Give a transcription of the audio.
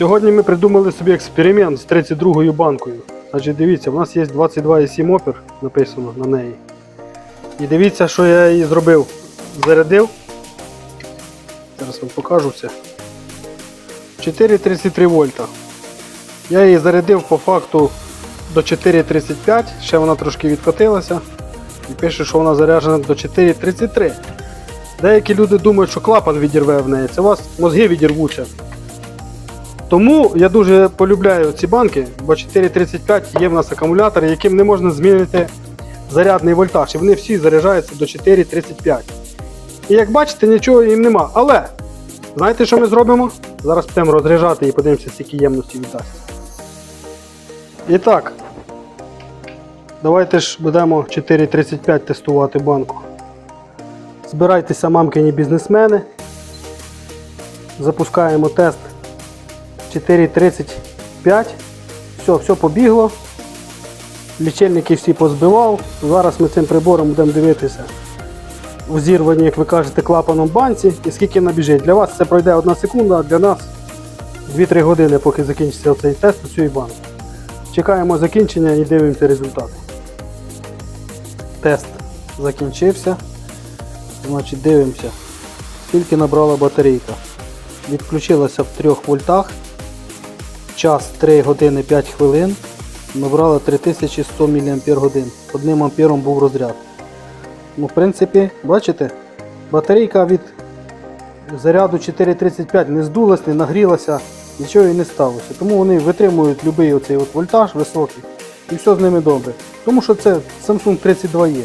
Сьогодні ми придумали собі експеримент з 32-ю банкою. Значить, дивіться, у нас є 22,7 опір написано на неї. І дивіться, що я її зробив. Зарядив. Зараз вам покажу все. 4,33 вольта. Я її зарядив по факту до 4,35, ще вона трошки відкотилася. І пише, що вона заряджена до 4,33. Деякі люди думають, що клапан відірве в неї. Це у вас мозги відірвуться. Тому я дуже полюбляю ці банки, бо 4,35 є в нас акумулятори, яким не можна змінити зарядний вольтаж. І вони всі заряджаються до 4,35. І як бачите, нічого їм нема. Але знаєте, що ми зробимо? Зараз будемо розряджати і подивимося, скільки ємності віддасть. І так, давайте ж будемо 4,35 тестувати банку. Збирайтеся, мамкині бізнесмени. Запускаємо тест 4,35. Все, все побігло. Лічильники всі позбивав. Зараз ми цим прибором будемо дивитися в зірванні, як ви кажете, клапаном банці і скільки набіжить. Для вас це пройде одна секунда, а для нас 2-3 години, поки закінчиться цей тест у цієї банки. Чекаємо закінчення і дивимося результати. Тест закінчився. Значить, дивимося, скільки набрала батарейка. Відключилася в 3 вольтах. Час 3 години 5 хвилин. Набрала 3100 мАч. Одним ампером був розряд. Ну, в принципі, бачите, батарейка від заряду 4,35 не здулась, не нагрілася, нічого і не сталося. Тому вони витримують будь-який оцей от вольтаж високий і все з ними добре. Тому що це Samsung 32E.